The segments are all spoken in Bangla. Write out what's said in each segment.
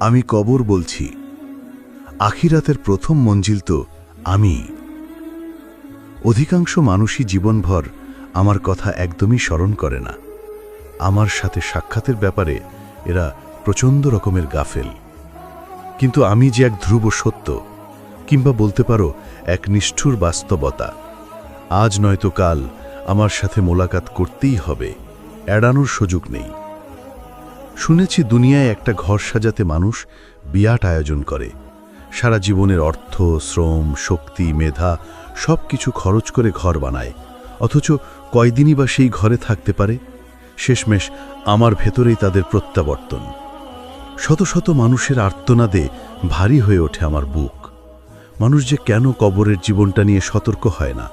আমি কবর বলছি। আখিরাতের প্রথম মঞ্জিল তো আমি। অধিকাংশ মানুষই জীবনভর আমার কথা একদমই স্মরণ করে না। আমার সাথে সাক্ষাতের ব্যাপারে এরা প্রচণ্ড রকমের গাফেল। কিন্তু আমি যে এক ধ্রুব সত্য, কিংবা বলতে পারো এক নিষ্ঠুর বাস্তবতা, আজ নয়তো কাল আমার সাথে মোলাকাত করতেই হবে, এড়ানোর সুযোগ নেই। শুনেছি দুনিয়ায় একটা ঘর সাজাতে মানুষ বিয়াট আয়োজন করে। সারা জীবনের অর্থ, শ্রম, শক্তি, মেধা সব কিছু খরচ করে ঘর বানায়। অথচ কয়দিনই বা সেই ঘরে থাকতে পারে? শেষমেশ আমার ভেতরেই তাদের প্রত্যাবর্তন। শত শত মানুষের আর্তনাদে ভারী হয়ে ওঠে আমার বুক। মানুষ যে কেন কবরের জীবনটা নিয়ে সতর্ক হয় না?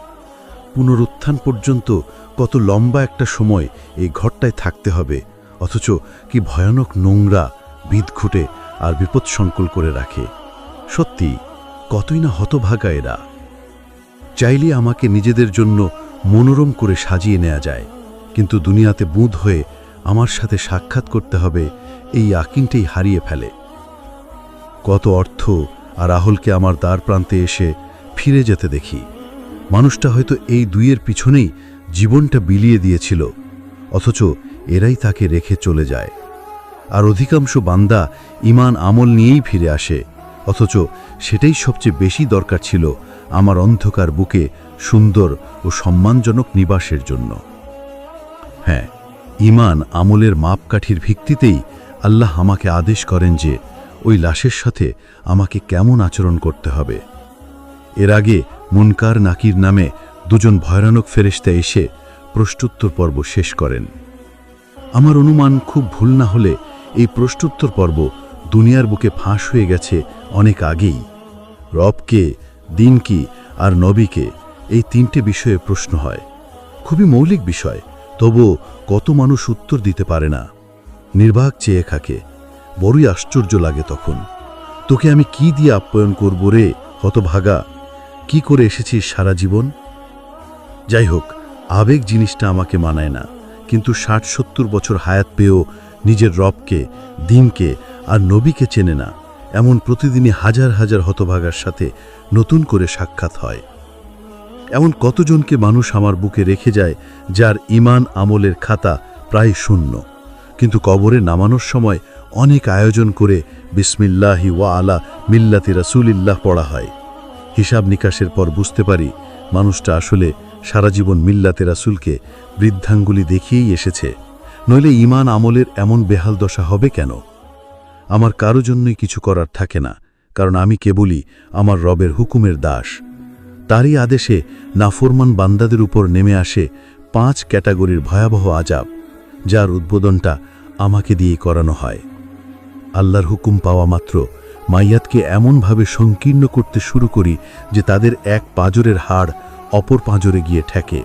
পুনরুত্থান পর্যন্ত কত লম্বা একটা সময় এই ঘরটায় থাকতে হবে অথচ কি ভয়ানক নোংরা, বিদঘুটে আর বিপদসংকুল করে রাখে। সত্যি, কতই না হতভাগা এরা। চাইলে আমাকে নিজেদের জন্য মনোরম করে সাজিয়ে নেওয়া যায়, কিন্তু দুনিয়াতে বুঁদ হয়ে আমার সাথে সাক্ষাৎ করতে হবে এই আকিনটাই হারিয়ে ফেলে। কত অর্থ আর রাহুলকে আমার দ্বার প্রান্তে এসে ফিরে যেতে দেখি। মানুষটা হয়তো এই দুইয়ের পিছনেই জীবনটা বিলিয়ে দিয়েছিল, অথচ এরাই তাকে রেখে চলে যায়। আর অধিকাংশ বান্দা ইমান আমল নিয়েই ফিরে আসে, অথচ সেটাই সবচেয়ে বেশি দরকার ছিল আমার অন্ধকার বুকে সুন্দর ও সম্মানজনক নিবাসের জন্য। হ্যাঁ ইমান আমলের মাপকাঠির ভিত্তিতেই আল্লাহ আমাকে আদেশ করেন যে ওই লাশের সাথে আমাকে কেমন আচরণ করতে হবে। এর আগে মুনকার নাকির নামে দুজন ভয়ানক ফেরেশতা এসে প্রশ্নোত্তর পর্ব শেষ করেন। আমার অনুমান খুব ভুল না হলে এই প্রশ্নোত্তর পর্ব দুনিয়ার বুকে ফাঁস হয়ে গেছে অনেক আগেই। রবকে দিন কি আর নবীকে এই তিনটে বিষয়ে প্রশ্ন হয়। খুবই মৌলিক বিষয় তবু কত মানুষ উত্তর দিতে পারে না। নির্বাক চেয়ে খাকে, বড়ই আশ্চর্য লাগে তখন। তোকে আমি কি দিয়ে আপ্যায়ন করব রে, হতভাগা? কি করে এসেছিস সারা জীবন? যাই হোক, আবেগ জিনিসটা আমাকে মানায় না। কিন্তু ষাট সত্তর বছর হায়াত পেয়েও নিজের রবকে, দিনকে আর নবীকে চেনে না। এমন প্রতিদিনই হাজার হাজার হতভাগার সাথে নতুন করে সাক্ষাৎ হয়। এমন কতজনকে মানুষ আমার বুকে রেখে যায় যার ইমান আমলের খাতা প্রায় শূন্য। কিন্তু কবরে নামানোর সময় অনেক আয়োজন করে বিসমিল্লাহি ওয়া আলা মিল্লাতি রাসুলিল্লাহ পড়া হয়। হিসাব নিকাশের পর বুঝতে পারি মানুষটা আসলে সারা জীবন মিল্লাতে রাসুলকে বৃদ্ধাঙ্গুলি দেখিয়েই এসেছে, নইলে ইমান আমলের এমন বেহাল দশা হবে কেন? আমার কারও জন্যই কিছু করার থাকে না, কারণ আমি কেবলই আমার রবের হুকুমের দাস। তারই আদেশে নাফরমান বান্দাদের উপর নেমে আসে পাঁচ ক্যাটাগরির ভয়াবহ আজাব যার উদ্বোধনটা আমাকে দিয়েই করানো হয়। আল্লাহর হুকুম পাওয়া মাত্র মাইয়াতকে এমনভাবে সংকীর্ণ করতে শুরু করি যে তাদের এক পাজরের হাড় অপর পাঁজরে গিয়ে ঠেকে।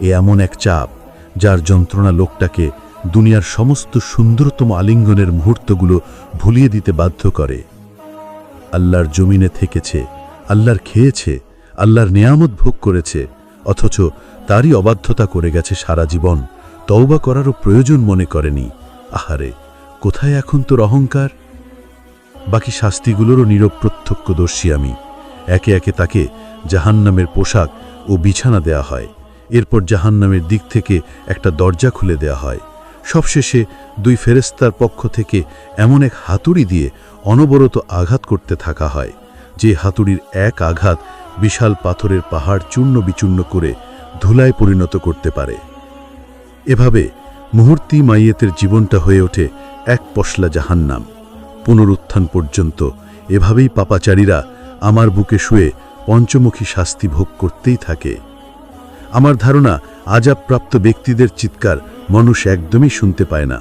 এ এমন এক চাপ, যার যন্ত্রণা লোকটাকে দুনিয়ার সমস্ত সুন্দরতম আলিঙ্গনের মুহূর্তগুলো ভুলিয়ে দিতে বাধ্য করে। আল্লাহর জমিনে থেকেছে, আল্লাহর খেয়েছে, আল্লাহর নেয়ামত ভোগ করেছে, অথচ তারই অবাধ্যতা করে গেছে সারা জীবন। তওবা করারও প্রয়োজন মনে করেনি। আহারে, কোথায় এখন তোর অহংকার? বাকি শাস্তিগুলোরও নীরব প্রত্যক্ষদর্শী আমি। একে একে তাকে জাহান্নামের পোশাক ও বিছানা দেয়া হয়। এরপর জাহান্নামের দিক থেকে একটা দরজা খুলে দেয়া হয়। সবশেষে দুই ফেরেস্তার পক্ষ থেকে এমন এক হাতুড়ি দিয়ে অনবরত আঘাত করতে থাকা হয়, যে হাতুড়ির এক আঘাত বিশাল পাথরের পাহাড় চূর্ণ বিচূর্ণ করে ধুলায় পরিণত করতে পারে। এভাবে মুহূর্তি মাইয়েতের জীবনটা হয়ে ওঠে এক পশলা জাহান্নাম। পুনরুত্থান পর্যন্ত এভাবেই পাপাচারীরা আমার বুকে শুয়ে পঞ্চমুখী শাস্তি ভোগ করতেই থাকে। আমার ধারণা, আজাবপ্রাপ্ত ব্যক্তিদের চিৎকার মানুষ একদমই শুনতে পায় না।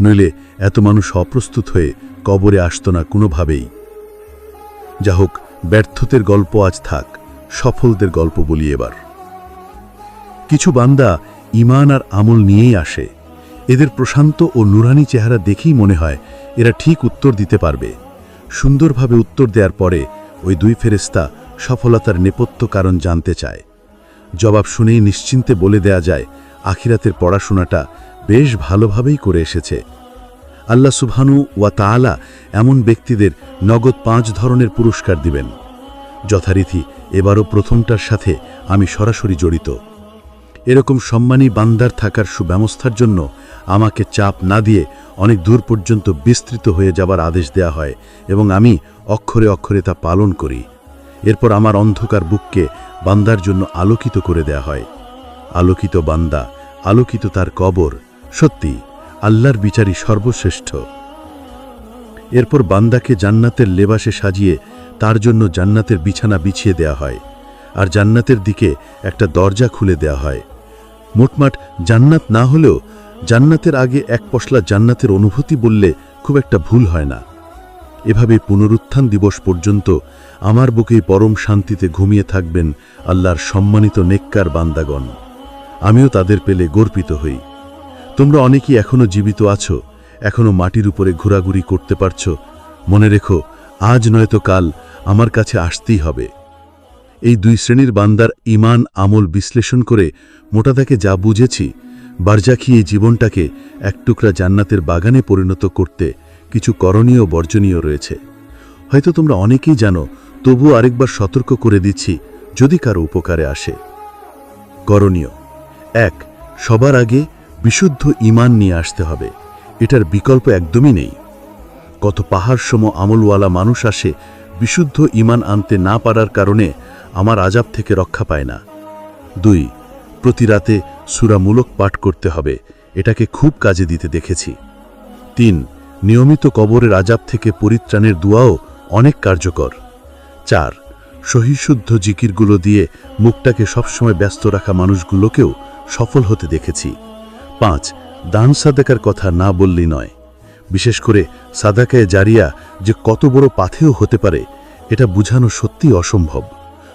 নইলে এত মানুষ অপ্রস্তুত হয়ে কবরে আসত না কোনোভাবেই। যা হোক ব্যর্থতের গল্প আজ থাক, সফলদের গল্প বলি এবার। কিছু বান্দা ইমান আর আমল নিয়েই আসে। এদের প্রশান্ত ও নুরানি চেহারা দেখেই মনে হয় এরা ঠিক উত্তর দিতে পারবে। সুন্দরভাবে উত্তর দেওয়ার পরে ওই দুই ফেরেস্তা সফলতার নেপথ্য কারণ জানতে চায়। জবাব শুনেই নিশ্চিন্তে বলে দেয়া যায়, আখিরাতের পড়াশোনাটা বেশ ভালোভাবেই করে এসেছে। আল্লাহ সুবহানু ওয়া তাআলা এমন ব্যক্তিদের নগদ পাঁচ ধরনের পুরস্কার দিবেন। যথারীতি এবারও প্রথমটার সাথে আমি সরাসরি জড়িত। এরকম সম্মানী বান্দার থাকার সুব্যবস্থার জন্য আমাকে চাপ না দিয়ে অনেক দূর পর্যন্ত বিস্তৃত হয়ে যাবার আদেশ দেয়া হয় এবং আমি অক্ষরে অক্ষরে তা পালন করি। এরপর আমার অন্ধকার বুককে বান্দার জন্য আলোকিত করে দেয়া হয়। আলোকিত বান্দা, আলোকিত তার কবর। সত্যি, আল্লাহর বিচারই সর্বশ্রেষ্ঠ। এরপর বান্দাকে জান্নাতের লেবাসে সাজিয়ে তার জন্য জান্নাতের বিছানা বিছিয়ে দেয়া হয় আর জান্নাতের দিকে একটা দরজা খুলে দেয়া হয়। মোটমাট জান্নাত না হলেও জান্নাতের আগে এক পশলা জান্নাতের অনুভূতি বললে খুব একটা ভুল হয় না। এভাবে পুনরুত্থান দিবস পর্যন্ত আমার বুকেই পরম শান্তিতে ঘুমিয়ে থাকবেন আল্লাহর সম্মানিত নেককার বান্দাগণ। আমিও তাদের পেলে গর্বিত হই। তোমরা অনেকেই এখনও জীবিত আছো, এখনও মাটির উপরে ঘোরাঘুরি করতে পারছ। মনে রেখো, আজ নয়তো কাল আমার কাছে আসতেই হবে। এই দুই শ্রেণির বান্দার ইমান আমল বিশ্লেষণ করে মোটাদাকে যা বুঝেছি, বারজাখি এই জীবনটাকে এক টুকরা জান্নাতের বাগানে পরিণত করতে কিছু করণীয় বর্জনীয় রয়েছে। হয়তো তোমরা অনেকেই জানো তবু আরেকবার সতর্ক করে দিচ্ছি, যদি কারও উপকারে আসে। করণীয়। এক, সবার আগে বিশুদ্ধ ইমান নিয়ে আসতে হবে। এটার বিকল্প একদমই নেই। কত পাহাড়সম আমলওয়ালা মানুষ আসে, বিশুদ্ধ ইমান আনতে না পারার কারণে আমার আজাব থেকে রক্ষা পায় না। দুই, প্রতি রাতে সুরামূলক পাঠ করতে হবে। এটাকে খুব কাজে দিতে দেখেছি। তিন নিয়মিত কবরের আজাব থেকে পরিত্রাণের দুয়াও অনেক কার্যকর। চার, সহিশুদ্ধ জিকিরগুলো দিয়ে মুখটাকে সবসময় ব্যস্ত রাখা মানুষগুলোকেও সফল হতে দেখেছি। পাঁচ, দান সাদাকার কথা না বললেই নয়। বিশেষ করে সাদাকায় জারিয়া যে কত বড় পাথেও হতে পারে, এটা বুঝানো সত্যি অসম্ভব।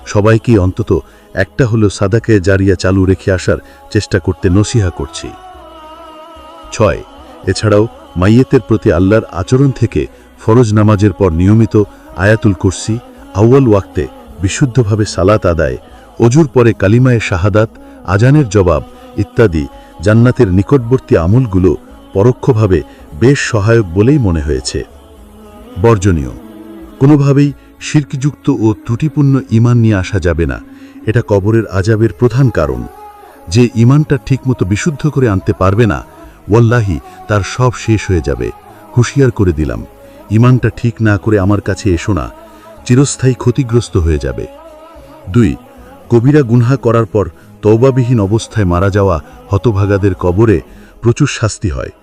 সবাইকেই অন্তত একটা হলেও সাদাকায় জারিয়া চালু রেখে আসার চেষ্টা করতে নসিহা করছি। ছয়, এছাড়াও মাইয়েতের প্রতি আল্লাহর আচরণ থেকে ফরজ নামাজের পর নিয়মিত আয়াতুল কুরসি আউয়াল ওয়াক্তে বিশুদ্ধভাবে সালাত আদায়, অজুর পরে কালিমায়ে শাহাদাত, আজানের জবাব ইত্যাদি জান্নাতের নিকটবর্তী আমলগুলো পরোক্ষভাবে বেশ সহায়ক বলেই মনে হয়েছে। বর্জনীয়। কোনোভাবেই শির্কযুক্ত ও ত্রুটিপূর্ণ ইমান নিয়ে আসা যাবে না। এটা কবরের আজাবের প্রধান কারণ। যে ইমানটা ঠিকমতো বিশুদ্ধ করে আনতে পারবে না ওয়াল্লাহি, তার সব শেষ হয়ে যাবে। হুঁশিয়ার করে দিলাম, ইমানটা ঠিক না করে আমার কাছে এসো না, চিরস্থায়ী ক্ষতিগ্রস্ত হয়ে যাবে। দুই, কবিরা গুনহা করার পর তৌবাবিহীন অবস্থায় মারা যাওয়া হতভাগাদের কবরে প্রচুর শাস্তি হয়।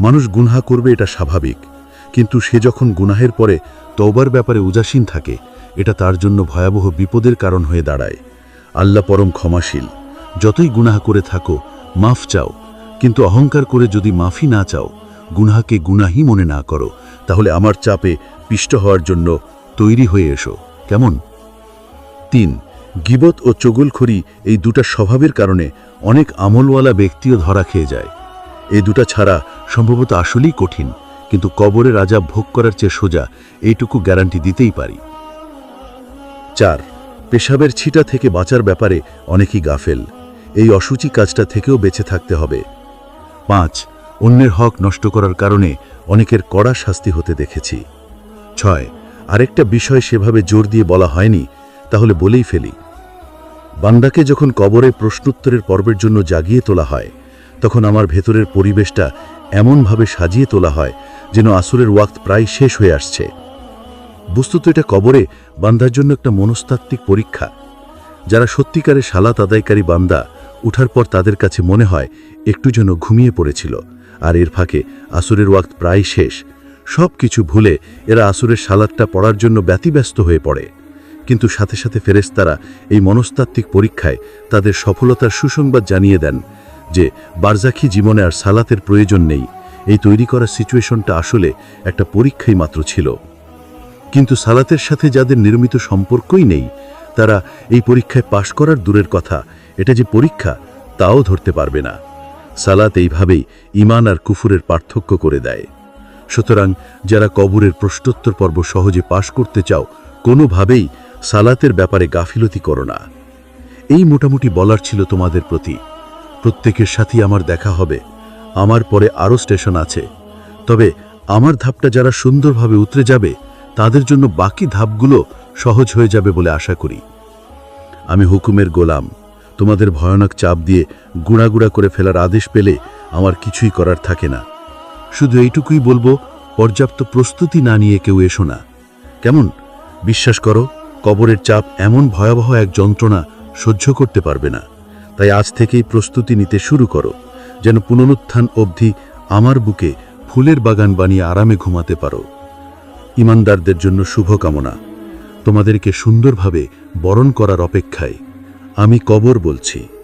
মানুষ গুনহা করবে এটা স্বাভাবিক, কিন্তু সে যখন গুনাহের পরে তৌবার ব্যাপারে উদাসীন থাকে, এটা তার জন্য ভয়াবহ বিপদের কারণ হয়ে দাঁড়ায়। আল্লাহ পরম ক্ষমাশীল, যতই গুনাহ করে থাকো, মাফ চাও কিন্তু অহংকার করে যদি মাফি না চাও, গুনাহকে গুনাহি মনে না করো, তাহলে আমার চাপে পিষ্ট হওয়ার জন্য তৈরি হয়ে এসো। কেমন? তিন, গিবত ও চগুলখড়ি এই দুটা স্বভাবের কারণে অনেক আমলওয়ালা ব্যক্তিও ধরা খেয়ে যায়। এই দুটা ছাড়া সম্ভবত আসলেই কঠিন, কিন্তু কবরে রাজা ভোগ করার চেয়ে সোজা এইটুকু গ্যারান্টি দিতেই পারি। চার, পেশাবের ছিটা থেকে বাঁচার ব্যাপারে অনেকেই গাফেল। এই অসুচি কাজটা থেকেও বেঁচে থাকতে হবে। পাঁচ, অন্যের হক নষ্ট করার কারণে অনেকের কড়া শাস্তি হতে দেখেছি। ছয়, আরেকটা বিষয় সেভাবে জোর দিয়ে বলা হয়নি, তাহলে বলেই ফেলি। বান্দাকে যখন কবরে প্রশ্নোত্তরের পর্বের জন্য জাগিয়ে তোলা হয়, তখন আমার ভেতরের পরিবেশটা এমনভাবে সাজিয়ে তোলা হয় যেন আসরের ওয়াক্ত প্রায় শেষ হয়ে আসছে। বস্তুত এটা কবরে বান্দার জন্য একটা মনস্তাত্ত্বিক পরীক্ষা। যারা সত্যিকারে সালাত আদায়কারী বান্দা উঠার পর তাদের কাছে মনে হয় একটু যেন ঘুমিয়ে পড়েছিল, আর এর ফাঁকে আসরের ওয়াক্ত প্রায় শেষ। সব কিছু ভুলে এরা আসরের সালাদটা পড়ার জন্য ব্যতিব্যস্ত হয়ে পড়ে। কিন্তু সাথে সাথে ফেরেশতারা এই মনস্তাত্ত্বিক পরীক্ষায় তাদের সফলতার সুসংবাদ জানিয়ে দেন যে বারজাখি জীবনে আর সালাতের প্রয়োজন নেই। এই তৈরি করা সিচুয়েশনটা আসলে একটা পরীক্ষাই মাত্র ছিল। কিন্তু সালাতের সাথে যাদের নির্মিত সম্পর্কই নেই, তারা এই পরীক্ষায় পাশ করার দূরের কথা এটা যে পরীক্ষা, তাও ধরতে পারবে না। সালাত এইভাবেই ইমান আর কুফুরের পার্থক্য করে দেয়। সুতরাং যারা কবরের প্রশ্নোত্তর পর্ব সহজে পাশ করতে চাও, কোনোভাবেই সালাতের ব্যাপারে গাফিলতি করো না। এই মোটামুটি বলার ছিল তোমাদের প্রতি। প্রত্যেকের সাথেই আমার দেখা হবে। আমার পরে আরও স্টেশন আছে। তবে আমার ধাপটা যারা সুন্দরভাবে উতরে যাবে, তাদের জন্য বাকি ধাপগুলো সহজ হয়ে যাবে বলে আশা করি। আমি হুকুমের গোলাম। তোমাদের ভয়ানক চাপ দিয়ে গুঁড়াগুড়া করে ফেলার আদেশ পেলে আমার কিছুই করার থাকে না। শুধু এইটুকুই বলব, পর্যাপ্ত প্রস্তুতি না নিয়ে কেউ এসো না। কেমন? বিশ্বাস করো, কবরের চাপ এমন ভয়াবহ এক যন্ত্রণা সহ্য করতে পারবে না। তাই আজ থেকেই প্রস্তুতি নিতে শুরু করো, যেন পুনরুত্থান অবধি আমার বুকে ফুলের বাগান বানিয়ে আরামে ঘুমাতে পারো। ইমানদারদের জন্য শুভকামনা। তোমাদেরকে সুন্দরভাবে বরণ করার অপেক্ষায়। আমি কবর বলছি।